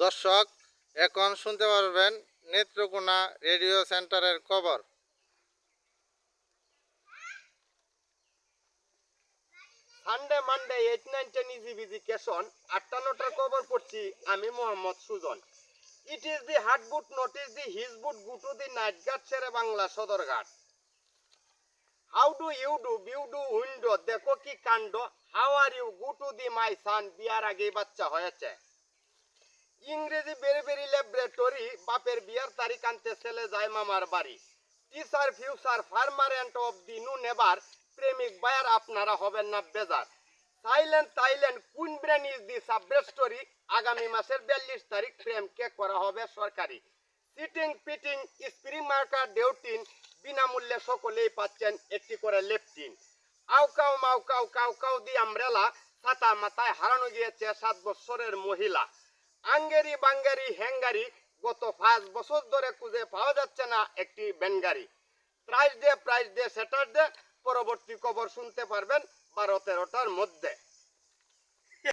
দর্শক, এখন শুনতে পারবেন নেত্রকোনা রেডিও সেন্টারের খবর। Sunday Monday eight nine ten easy ভিজিকেশন আটান্নটার খবর পড়ছি আমি, Mohammad Sujon. It is the heart boot not is the his boot go to the night guard ছেড়ে Bangla Sadarghat how do you do view do window দেখো কি কাণ্ড how are you go to the my sun bear আগেই বাচ্চা হয়েছে ইংরেজি বেরি বেরি laboratory বাপের বিয়ার তারিখ আনতে ছেলে যায় মামার বাড়ি। Teacher future farmer and of the new neighbour প্রেমিক বায়ার আপনারা হবেন না বেজার। Thailand Thailand queen brand is the সাবরেট story আগামী মাসের বিয়াল্লিশ তারিখ প্রেম কেক করা হবে সরকারি। সিটিং পিটিং স্প্রিং মার্কার ডেউটিন বিনামূল্যে সকলেই পাচ্ছেন একটি করে লেপটিন। আউকাও মাউকাও কাউ কাউ দি আমরেলা ছাতা মাথায় হারানো গিয়েছে সাত বছরের মহিলা। আঙ্গেরি বাঙ্গারি হ্যাঙ্গারি গত পাঁচ বছর ধরে খুঁজে পাওয়া যাচ্ছে না একটি ব্যানগাড়ি price day price day Saturday পরবর্তী খবর শুনতে পারবেন বারো তেরোটার মধ্যে।